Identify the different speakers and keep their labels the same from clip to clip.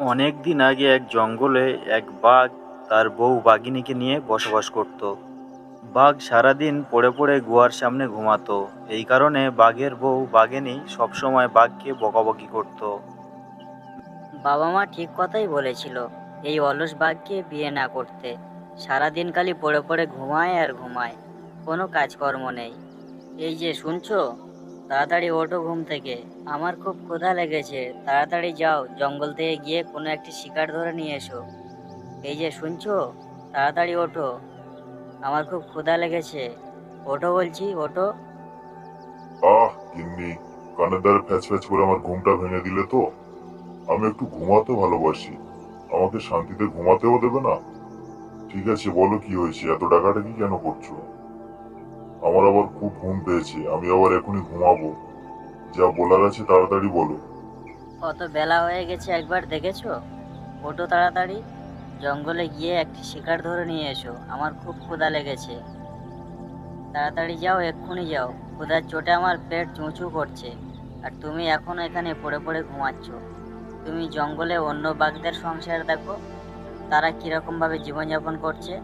Speaker 1: অনেক দিন আগে এক জঙ্গলে এক বাঘ তার বউ বাঘিনীকে নিয়ে বসবাস করত। বাঘ সারাদিন পড়ে পড়ে গুহার সামনে ঘুমাতো। এই কারণে বাঘের বউ বাঘিনী সবসময় বাঘকে বকাবকি করত।
Speaker 2: বাবা মা ঠিক কথাই বলেছিল, এই অলস বাঘকে বিয়ে না করতে। সারাদিন খালি পড়ে পড়ে ঘুমায় আর ঘুমায়, কোনো কাজকর্ম নেই। এই যে শুনছো, তাড়াতাড়ি ওঠো ঘুম থেকে। আমার খুব ক্ষুধা লেগেছে। তাড়াতাড়ি যাও, জঙ্গল থেকে গিয়ে কোনো একটি শিকার ধরে নিয়ে এসো। এই যে শুনছো? তাড়াতাড়ি ওঠো। আমার খুব ক্ষুধা লেগেছে। ওঠো বলছি, ওঠো।
Speaker 3: আহ, গিন্নি কানের দ্বারা ফ্যাচ ফ্যাচ করে আমার ঘুমটা ভেঙে দিলে তো? আমি একটু ঘুমাতে ভালোবাসি। আমাকে শান্তিতে ঘুমাতেও দেবে না? ঠিক আছে, বলো কি হয়েছে? এত টাকাটা কি কেন করছ? আমার আবার খুব ঘুম পেয়েছে। আমি আবার এখনই ঘুমাবো। যা বলার আছে তাড়াতাড়ি বলো।
Speaker 2: কত বেলা হয়ে গেছে একবার দেখেছ? ওটো তাড়াতাড়ি। জঙ্গলে গিয়ে একটি শিকার ধরে নিয়ে এসো। আমার খুব ক্ষুধা লেগেছে। তাড়াতাড়ি যাও, এক্ষুনি যাও। ক্ষুধার চোটে আমার পেট চুঁচু করছে। আর তুমি এখনও এখানে পড়ে পড়ে ঘুমাচ্ছ। তুমি জঙ্গলে অন্য বাঘদের সংসার দেখো। তারা কীরকমভাবে জীবনযাপন করছে।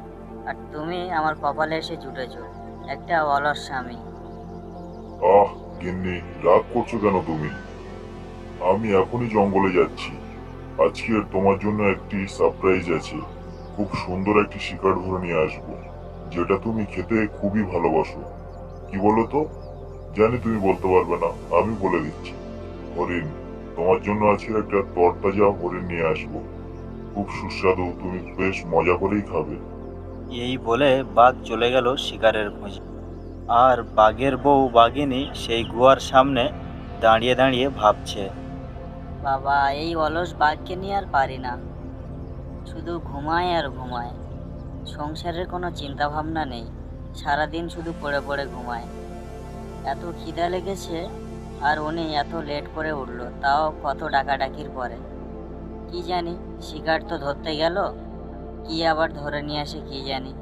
Speaker 2: আর তুমি আমার কপালে এসে জুটেছো। একটা অলস স্বামী।
Speaker 3: গিন্নি, রাগ করছ কেন তুমি? আমি এখনই জঙ্গলে যাচ্ছি। আজকে তোমার জন্য একটি সারপ্রাইজ আছে। খুব সুন্দর একটি শিকার ধরে নিয়ে আসব, যেটা তুমি খেতে খুবই ভালোবাসো। কি বলো তো? জানি তুমি বলতে পারবে না, আমি বলে দিচ্ছি। হরিণ, তোমার জন্য আজকে একটা তরতাজা হরিণ নিয়ে আসব। খুব সুস্বাদু, তুমি বেশ মজা করেই খাবে।
Speaker 1: এই বলে বাঘ চলে গেল শিকারের খোঁজে। আর বাঘের বউ বাঘিনী সেই গুহার সামনে দাঁড়িয়ে দাঁড়িয়ে ভাবছে।
Speaker 2: বাবা এই অলস বাঘকে নিয়ে আর পারি না। শুধু ঘুমায় আর ঘুমায়। সংসারের কোনো চিন্তা ভাবনা নেই। সারাদিন শুধু পড়ে পড়ে ঘুমায়। এত খিদা লেগেছে আর উনি এত লেট করে উঠল তাও কত ডাকাডাকির পরে। কি জানি শিকার তো ধরতে গেল কি আবার ধরে নিয়ে আসে কি জানি।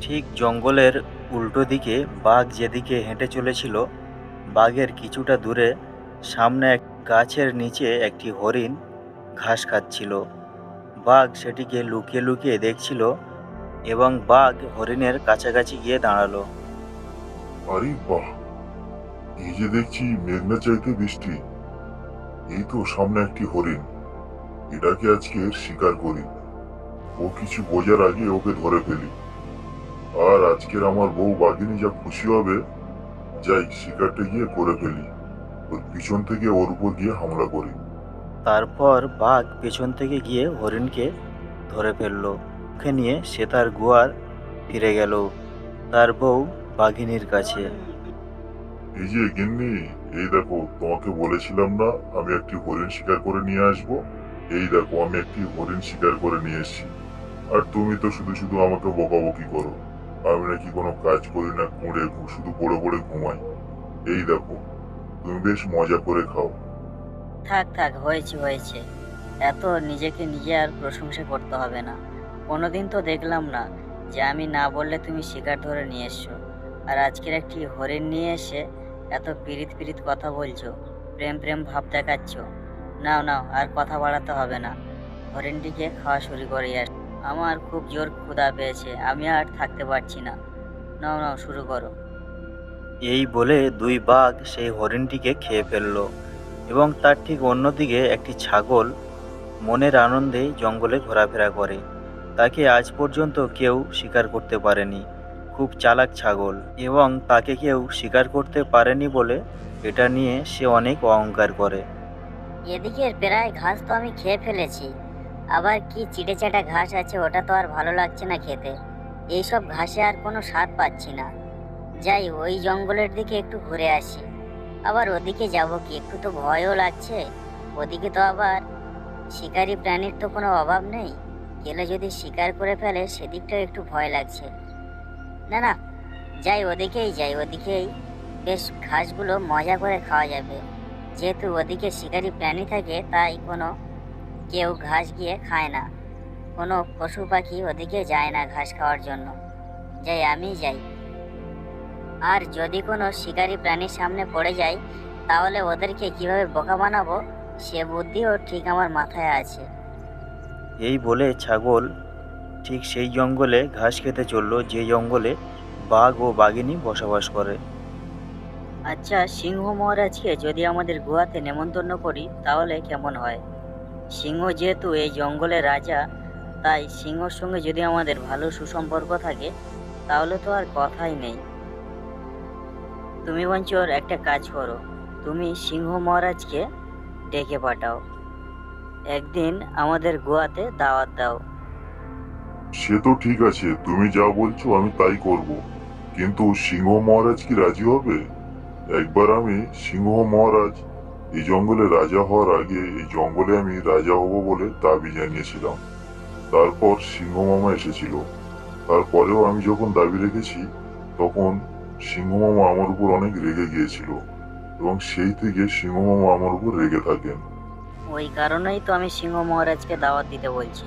Speaker 1: ঠিক জঙ্গলের উল্টো দিকে বাঘ যেদিকে হেঁটে চলেছিল, বাঘের কিছুটা দূরে সামনে এক গাছের নিচে একটি হরিণ ঘাস খাচ্ছিল। বাঘ সেটিকে লুকিয়ে লুকিয়ে দেখছিল এবং বাঘ হরিণের কাছাকাছি গিয়ে দাঁড়াল।
Speaker 3: আরে বাহ! এই যে দেখছি মেঘনা চাইতে বৃষ্টি। এই তো সামনে একটি হরিণ। এটাকে আজকে শিকার করি। ও কিছু বোঝার আগে ওকে ধরে ফেলি। আর আজকের আমার বউ বাঘিনী যা খুশি হবে যাই শিকারটা গিয়ে করে ফেলি। ওর পিছন থেকে ওর উপর গিয়ে হামলা করি।
Speaker 1: তারপর বাঘ পেছন থেকে গিয়ে হরিণকে ধরে ফেলল। ওকে নিয়ে সে তার গুয়ার ফিরে গেল তার বউ বাঘিনীর কাছে।
Speaker 3: এই যে গিন্নি এই দেখো তোমাকে বলেছিলাম না আমি একটি হরিণ শিকার করে নিয়ে আসব? এই দেখো আমি একটি হরিণ শিকার করে নিয়ে এসেছি। আর তুমি তো শুধু শুধু আমাকে বকাবকি করো। আমি নাকি কোনো কাজ করি না, কুঁড়ে, শুধু পড়ে পড়ে ঘুমাই। এই দেখো, তুমি বেশ মজা করে খাও।
Speaker 2: থাক থাক, হয়েছে হয়েছে। এত নিজেকে নিজে আর প্রশংসা করতে হবে না। কোনোদিন তো দেখলাম না যে আমি না বললে তুমি শিকার ধরে নিয়ে এসছো। আর আজকের একটি হরিণ নিয়ে এসে এত পিরিত পিরিত কথা বলছো, প্রেম প্রেম ভাব দেখাচ্ছ। নাও নাও, আর কথা বাড়াতে হবে না। হরিণটিকে খাওয়া শুরু করে আস আমার খুব জোর ক্ষুধা পেয়েছে আমি আর থাকতে পারছি না। নাও নাও শুরু করো।
Speaker 1: এই বলে দুই বাঘ সেই হরিণটিকে খেয়ে ফেলল এবং তার ঠিক অন্যদিকে একটি ছাগল মনের আনন্দে জঙ্গলে ঘোরাফেরা করে। তাকে আজ পর্যন্ত কেউ শিকার করতে পারেনি খুব চালাক ছাগল এবং তাকে কেউ শিকার করতে পারেনি বলে এটা নিয়ে সে অনেক অহংকার করে।
Speaker 2: এদিকের প্রায় ঘাস তো আমি খেয়ে ফেলেছি। আবার কি চিটে চাটা ঘাস আছে ওটা তো আর ভালো লাগছে না খেতে। এইসব ঘাসে আর কোনো স্বাদ পাচ্ছি না। যাই, ওই জঙ্গলের দিকে একটু ঘুরে আসি। আবার ওদিকে যাব কি, একটু তো ভয়ও লাগছে। ওদিকে তো আবার শিকারী প্রাণীর তো কোনো অভাব নেই। গেলে যদি শিকার করে ফেলে, সেদিকটাও একটু ভয় লাগছে। না না, যাই ওদিকেই যাই, ওদিকেই বেশ ঘাসগুলো মজা করে খাওয়া যাবে। যেহেতু ওদিকে শিকারী প্রাণী থাকে, তাই কোনো কেউ ঘাস গিয়ে খায় না। কোনো পশু পাখি ওদিকে যায় না ঘাস খাওয়ার জন্য। যাই আমি যাই। আর যদি কোনো শিকারী প্রাণীর সামনে পড়ে যায় তাহলে ওদেরকে কীভাবে বোকা বানাবো? সে বুদ্ধিও ঠিক আমার মাথায় আছে।
Speaker 1: এই বলে ছাগল ঠিক সেই জঙ্গলে ঘাস খেতে চলল যে জঙ্গলে বাঘ ও বাঘিনী বসবাস করে।
Speaker 2: আচ্ছা সিংহ মহারাজকে যদি আমাদের গুহাতে নেমন্তন্ন করি তাহলে কেমন হয়? সিংহ যেহেতু এই জঙ্গলের রাজা, তাই সিংহর সঙ্গে যদি আমাদের ভালো সুসম্পর্ক থাকে, তাহলে তো আর কথাই নেই। তুমি বঞ্চর, একটা কাজ করো। তুমি সিংহ মহারাজকে ডেকে পাঠাও। একদিন আমাদের গোয়াতে দাওয়াত দাও।
Speaker 3: সে তো ঠিক আছে, তুমি যা বলছো আমি তাই করব। কিন্তু সিংহ মহারাজ কি রাজি হবে? একবার আমি সিংহ মহারাজ এই জঙ্গলে রাজা হওয়ার আগে এই জঙ্গলে আমি রাজা হব বলে দাবি জানিয়েছিলাম। তারপর সিংহ মামা এসেছিল। তারপরেও আমি যখন দাবি রেখেছি, তখন সিংহ মামা আমার উপর অনেক রেগে গিয়েছিল এবং সেই থেকে সিংহ মামা আমার উপর রেগে থাকেন।
Speaker 2: ওই কারণেই তো আমি সিংহ মহারাজকে দাওয়াত দিতে বলছি।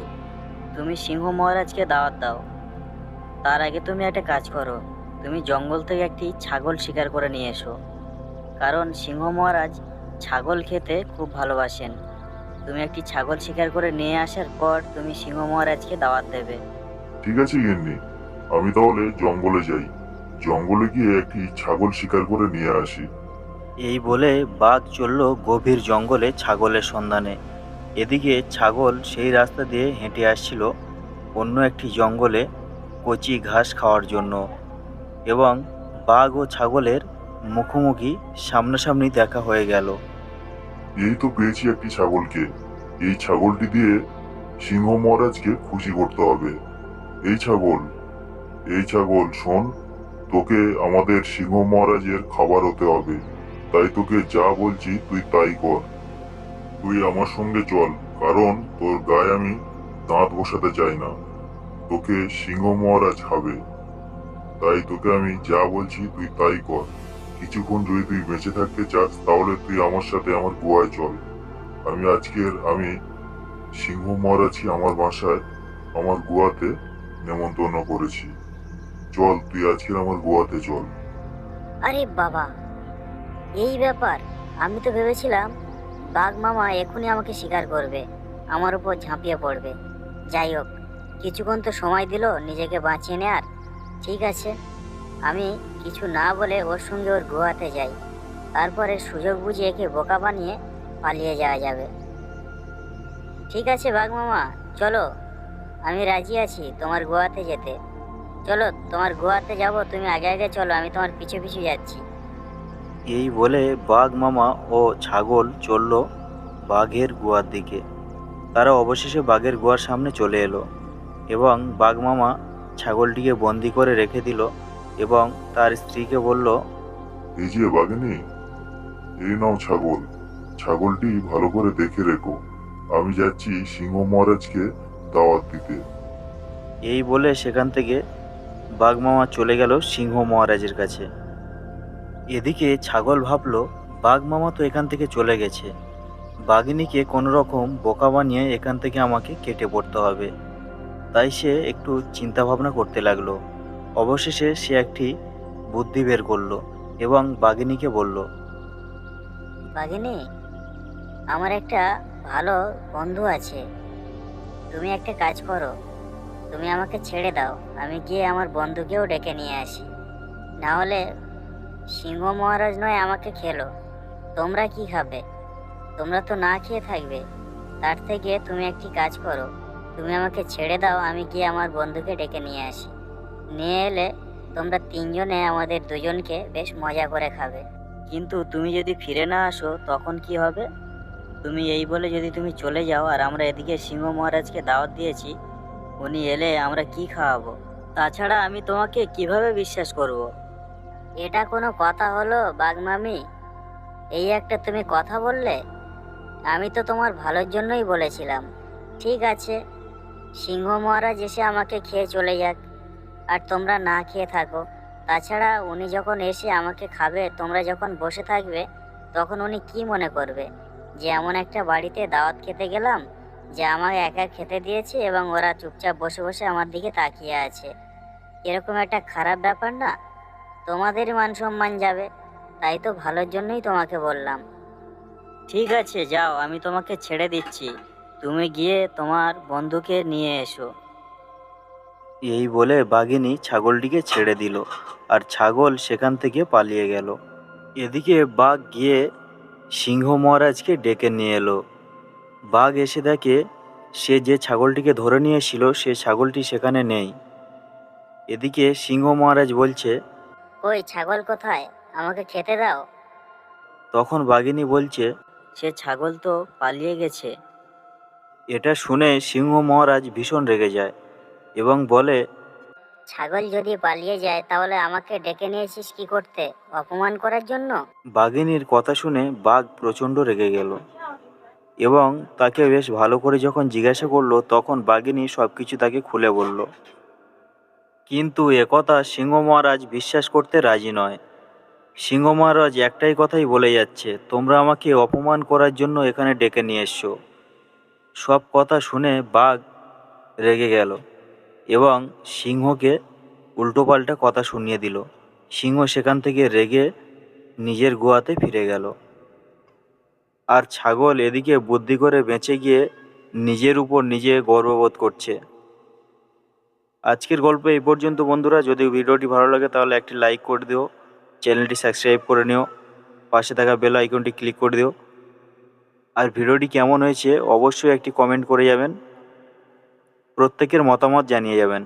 Speaker 2: তুমি সিংহ মহারাজকে দাওয়াত দাও। তার আগে তুমি একটা কাজ করো। তুমি জঙ্গল থেকে একটি ছাগল শিকার করে নিয়ে এসো। কারণ সিংহ মহারাজ ছাগল খেতে খুব ভালোবাসেন। তুমি একটি ছাগল শিকার করে নিয়ে আসার পর তুমি সিংহ মহারাজকে দাওয়াত দেবে।
Speaker 3: ঠিক আছে গিন্নি। আমি তাহলে জঙ্গলে যাই। জঙ্গলে গিয়ে একটি ছাগল শিকার করে নিয়ে আসি।
Speaker 1: এই বলে বাঘ চলল গভীর জঙ্গলে ছাগলের সন্ধানে। এদিকে ছাগল সেই রাস্তা দিয়ে হেঁটে আসছিল অন্য একটি জঙ্গলে কচি ঘাস খাওয়ার জন্য। এবং বাঘ ও ছাগলের মুখোমুখি সামনাসামনি দেখা হয়ে গেল।
Speaker 3: এই তো পেয়েছি একটি ছাগলকে। এই ছাগলটি দিয়ে সিংহ মহারাজকে খুশি করতে হবে। এই ছাগল এই ছাগল, শোন, তোকে আমাদের সিংহ মহারাজের খাবার হতে হবে। তাই তোকে যা বলছি তুই তাই কর। তুই আমার সঙ্গে চল, কারণ তোর গায়ে আমি দাঁত বসাতে চাই না। তোকে সিংহ মহারাজ খাবে। তাই তোকে আমি যা বলছি তুই তাই কর। কিছুক্ষণ যদি তুই বেঁচে থাকতে চাস, তাহলে তুই আমার সাথে আমার গোয়ায় চল। আমি আজকের, আমি সিংহ মহারাজকে আমার বাসায়, আমার গোয়াতে নেমন্তন্ন করেছি। চল, তুই আজকের আমার গোয়াতে চল।
Speaker 2: আরে বাবা, এই ব্যাপার, আমি তো ভেবেছিলাম বাঘ মামা এখনই আমাকে শিকার করবে, আমার উপর ঝাঁপিয়ে পড়বে। যাই হোক, কিছুক্ষণ তো সময় দিল নিজেকে বাঁচিয়ে নেয়ার। ঠিক আছে। আমি কিছু না বলে ওর সঙ্গে ওর গুহাতে যাই। তারপরে সুযোগ বুঝে একে বোকা বানিয়ে পালিয়ে যাওয়া যাবে। ঠিক আছে বাঘ মামা, চলো। আমি রাজি আছি তোমার গোয়াতে যেতে। চলো, তোমার গোয়াতে যাব, তুমি আগে আগে চলো, আমি তোমার পিছু পিছু যাচ্ছি।
Speaker 1: এই বলে বাঘ মামা ও ছাগল চলল বাঘের গুহার দিকে। তারা অবশেষে বাঘের গুহার সামনে চলে এলো এবং বাঘ মামা ছাগলটিকে বন্দি করে রেখে দিল এবং তার স্ত্রীকে বলল
Speaker 3: এই যে বাঘিনী এই নাও ছাগল। ছাগলটি ভালো করে দেখে রেখো। আমি যাচ্ছি সিংহ মহারাজকে দাওয়াত দিতে।
Speaker 1: এই বলে সেখান থেকে বাঘ মামা চলে গেল সিংহ মহারাজের কাছে। এদিকে ছাগল ভাবলো বাঘ মামা তো এখান থেকে চলে গেছে। বাঘিনীকে কোনো রকম বোকা বানিয়ে এখান থেকে আমাকে কেটে পড়তে হবে। তাই সে একটু চিন্তা ভাবনা করতে লাগল। অবশেষে সে একটি বুদ্ধি বের করল এবং বাঘিনীকে বলল,
Speaker 2: বাঘিনী, আমার একটা ভালো বন্ধু আছে। তুমি একটা কাজ করো, তুমি আমাকে ছেড়ে দাও, আমি গিয়ে আমার বন্ধুকেও ডেকে নিয়ে আসি। না হলে সিংহ মহারাজ নয় আমাকে খেলো। তোমরা কি খাবে? তোমরা তো না খেয়ে থাকবে। তার থেকে তুমি একটি কাজ করো, তুমি আমাকে ছেড়ে দাও, আমি গিয়ে আমার বন্ধুকে ডেকে নিয়ে আসি। নিয়ে এলে তোমরা তিনজনে আমাদের দুজনকে বেশ মজা করে খাবে। কিন্তু তুমি যদি ফিরে না আসো তখন কি হবে? তুমি এই বলে যদি তুমি চলে যাও আর আমরা এদিকে সিংহ মহারাজকে দাওয়াত দিয়েছি উনি এলে আমরা কি খাওয়াবো? তাছাড়া আমি তোমাকে কীভাবে বিশ্বাস করব? এটা কোনো কথা হলো বাগমামি? এই একটা তুমি কথা বললে? আমি তো তোমার ভালোর জন্যই বলেছিলাম। ঠিক আছে সিংহ মহারাজ এসে আমাকে খেয়ে চলে যাক। আর তোমরা না খেয়ে থাকো। তাছাড়া উনি যখন এসে আমাকে খাবে, তোমরা যখন বসে থাকবে, তখন উনি কি মনে করবে? যে এমন একটা বাড়িতে দাওয়াত খেতে গেলাম, যে আমাকে একা খেতে দিয়েছে এবং ওরা চুপচাপ বসে বসে আমার দিকে তাকিয়ে আছে। এরকম একটা খারাপ ব্যাপার না? তোমাদের মান সম্মান যাবে। তাই তো ভালোর জন্যই তোমাকে বললাম। ঠিক আছে, যাও, আমি তোমাকে ছেড়ে দিচ্ছি। তুমি গিয়ে তোমার বন্ধুকে নিয়ে এসো।
Speaker 1: এই বলে বাঘিনী ছাগলটিকে ছেড়ে দিল আর ছাগল সেখান থেকে পালিয়ে গেল। এদিকে বাঘ গিয়ে সিংহ মহারাজকে ডেকে নিয়ে এলো। বাঘ এসে দেখে সে যে ছাগলটিকে ধরে নিয়েছিল সে ছাগলটি সেখানে নেই। এদিকে সিংহ মহারাজ বলছে
Speaker 2: ওই ছাগল কোথায়? আমাকে খেতে দাও।
Speaker 1: তখন বাঘিনী বলছে
Speaker 2: সে ছাগল তো পালিয়ে গেছে।
Speaker 1: এটা শুনে সিংহ মহারাজ ভীষণ রেগে যায়। এবং বলে
Speaker 2: ছাগল যদি পালিয়ে যায় তাহলে আমাকে ডেকে নিয়েছিস কি করতে? অপমান করার জন্য?
Speaker 1: বাঘিনীর কথা শুনে বাঘ প্রচণ্ড রেগে গেল এবং তাকে বেশ ভালো করে যখন জিজ্ঞাসা করল তখন বাঘিনী সব কিছু তাকে খুলে বলল কিন্তু একথা সিংহ মহারাজ বিশ্বাস করতে রাজি নয়। সিংহ মহারাজ একটাই কথাই বলে যাচ্ছে তোমরা আমাকে অপমান করার জন্য এখানে ডেকে নিয়ে এসছো। সব কথা শুনে বাঘ রেগে গেল। এবং সিংহকে উল্টোপাল্টা কথা শুনিয়ে দিল। সিংহ সেখান থেকে রেগে নিজের গুহাতে ফিরে গেল। আর ছাগল এদিকে বুদ্ধি করে বেঁচে গিয়ে নিজের উপর নিজে গর্ববোধ করছে। আজকের গল্প এই পর্যন্ত, বন্ধুরা। যদি ভিডিওটি ভালো লাগে, তাহলে একটি লাইক করে দিও। চ্যানেলটি সাবস্ক্রাইব করে নিও। পাশে থাকা বেল আইকনটি ক্লিক করে দিও। আর ভিডিওটি কেমন হয়েছে, অবশ্যই একটি কমেন্ট করে যাবেন। প্রত্যেকের মতামত জানিয়ে যাবেন।